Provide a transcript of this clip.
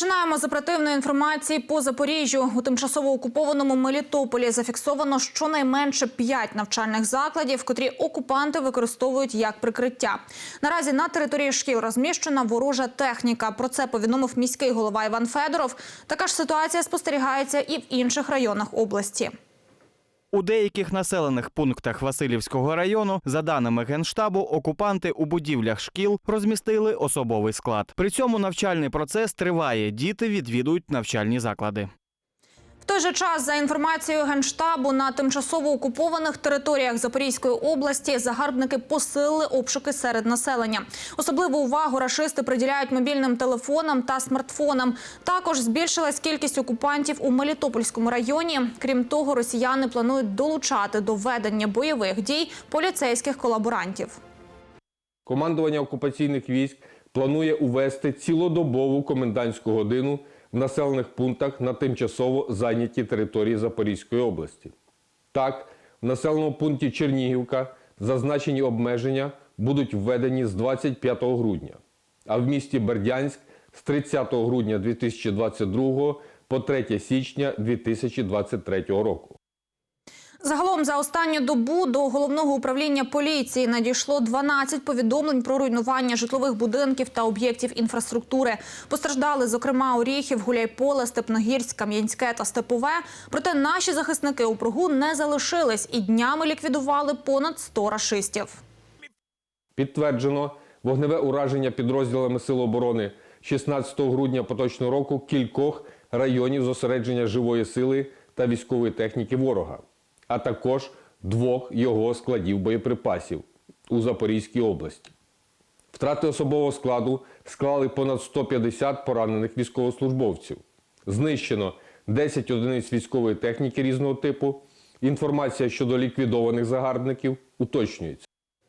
Починаємо з оперативної інформації по Запоріжжю. У тимчасово окупованому Мелітополі зафіксовано щонайменше п'ять навчальних закладів, котрі окупанти використовують як прикриття. Наразі на території шкіл розміщена ворожа техніка. Про це повідомив міський голова Іван Федоров. Така ж ситуація спостерігається і в інших районах області. У деяких населених пунктах Васильівського району, за даними Генштабу, окупанти у будівлях шкіл розмістили особовий склад. При цьому навчальний процес триває. Діти відвідують навчальні заклади. Той же час, за інформацією Генштабу, на тимчасово окупованих територіях Запорізької області загарбники посилили обшуки серед населення. Особливу увагу рашисти приділяють мобільним телефонам та смартфонам. Також збільшилась кількість окупантів у Мелітопольському районі. Крім того, росіяни планують долучати до ведення бойових дій поліцейських колаборантів. Командування окупаційних військ планує увести цілодобову комендантську годину в населених пунктах на тимчасово зайняті території Запорізької області. Так, в населеному пункті Чернігівка зазначені обмеження будуть введені з 25 грудня, а в місті Бердянськ з 30 грудня 2022 по 3 січня 2023 року. Загалом за останню добу до головного управління поліції надійшло 12 повідомлень про руйнування житлових будинків та об'єктів інфраструктури. Постраждали, зокрема, Оріхів, Гуляйполе, Степногірськ, Кам'янське та Степове. Проте наші захисники у пругу не залишились і днями ліквідували понад 100 рашистів. Підтверджено вогневе ураження підрозділами Сил оборони 16 грудня поточного року кількох районів зосередження живої сили та військової техніки ворога, а також двох його складів боєприпасів у Запорізькій області. Втрати особового складу склали понад 150 поранених військовослужбовців. Знищено 10 одиниць військової техніки різного типу. Інформація щодо ліквідованих загарбників уточнюється.